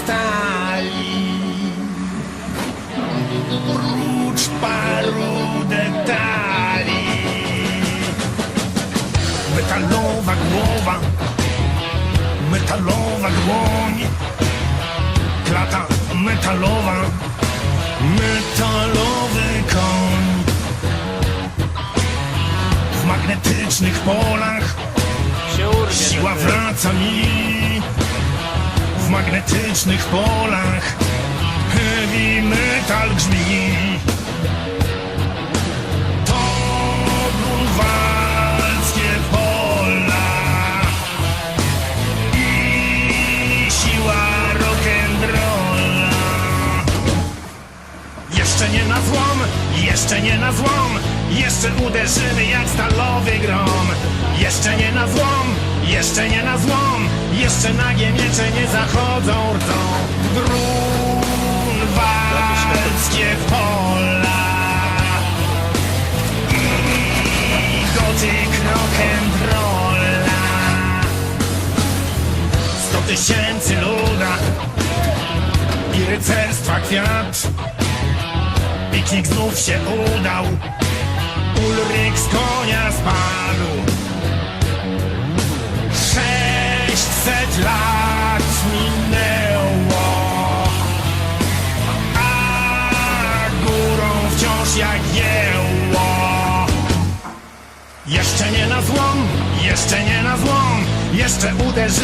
stali. Prócz paru detali. Metalowa głowa, metalowa dłoń, klata metalowa, metalowy koń. W magnetycznych polach siła wraca mi. W magnetycznych polach heavy metal grzmi. To grunwaldzkie pola i siła rock'n'rolla. Jeszcze nie na złom, jeszcze nie na złom Jeszcze uderzymy jak stalowy grom Jeszcze nie na złom, jeszcze nie na złom Jeszcze nagie miecze nie zachodzą rdzą Grunwaldzkie pola. I gotyk rock'n'rolla Sto tysięcy luda i rycerstwa kwiat. Piknik znów się udał. Ulrik z konia jeło Jeszcze nie na złom, jeszcze nie na złom. Jeszcze uderzymy